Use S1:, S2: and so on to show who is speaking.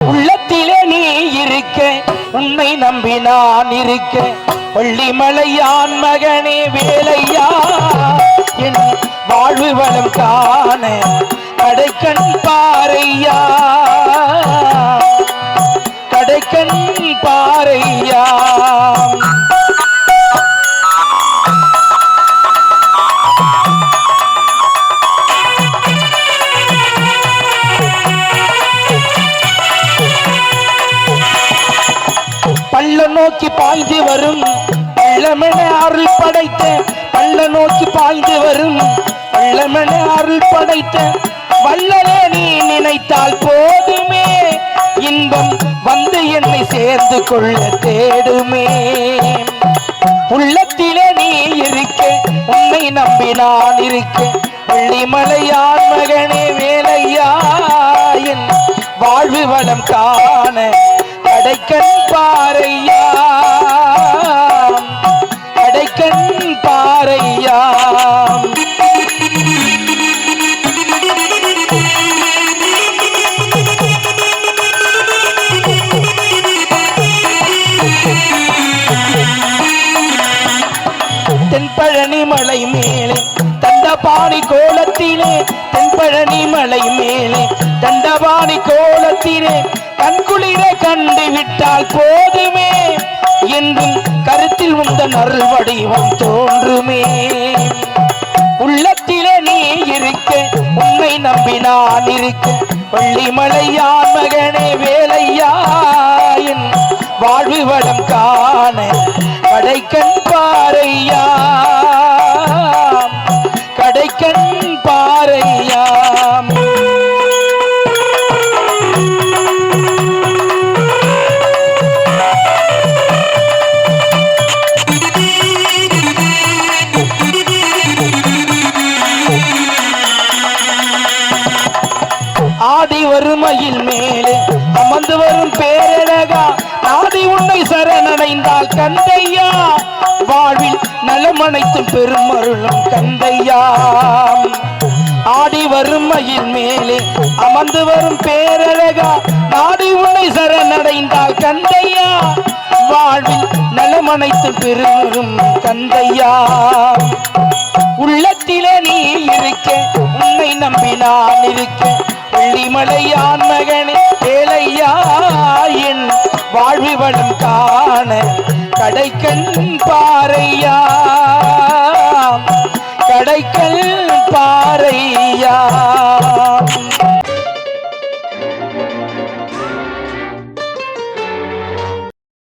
S1: உள்ளத்திலே நீ இருக்க உன்னை நம்பி நான் இருக்க. பள்ளிமலையான் மகனே வேலையா? என் வாழ்வு வளம் காண கடைக்கண் பாறையா? கடைக்கண் பாறையா? நோக்கி பாய்ந்து வரும். பள்ளமென அருள் படைத்த பள்ள நோக்கி பாய்ந்து வரும். பள்ளமென அருள் படைத்த வல்லலே நீ நினைத்தால் போதுமே. இன்பம் வந்து என்னை சேர்ந்து கொள்ள தேடுமே. உள்ளத்திலே நீ இருக்க உன்னை நம்பி நான் இருக்க. வெள்ளிமலையான் மகனே வேலையா என் வாழ்வு வளம் காண. கடைக்கண் பாறையா மேலே தண்டபாணி கோலத்திலே தென்பழனி மலை மேலே தண்டபாணி கோலத்திலே கண்குளிர கண்டு விட்டால் போதுமே என்றும் கருத்தில் உந்த அருள் வடிவம் தோன்றுமே. உள்ளத்திலே நீ இருக்க உன்னை நம்பி நான் இருக்க பள்ளிமலையான் மகனே வேலையா என் வாழ்வு வளம் காண படைக்கண் பாறையா ஆதி வறுமையில் மேலே அமர்ந்து வரும் பேரழகா. ஆதி உன்னை சரணடைந்தால் கந்தையா. வாழ்வில் நலமனைத்தும் பெருமருளும் கந்தையா. ஆடி வறுமையில் மேலே அமர்ந்து வரும் பேரழகா. ஆடி உன்னை சரணடைந்தால் கந்தையா. வாழ்வில் நலமனைத்தும் பெருமரும் கந்தையா. உள்ளத்திலே நீ இருக்க உன்னை நம்பி நான் இருக்க. மலையான் மகனே ஏழையாயின் என் வளம் காண கடைக்கண் பாறையா. கடைக்கல்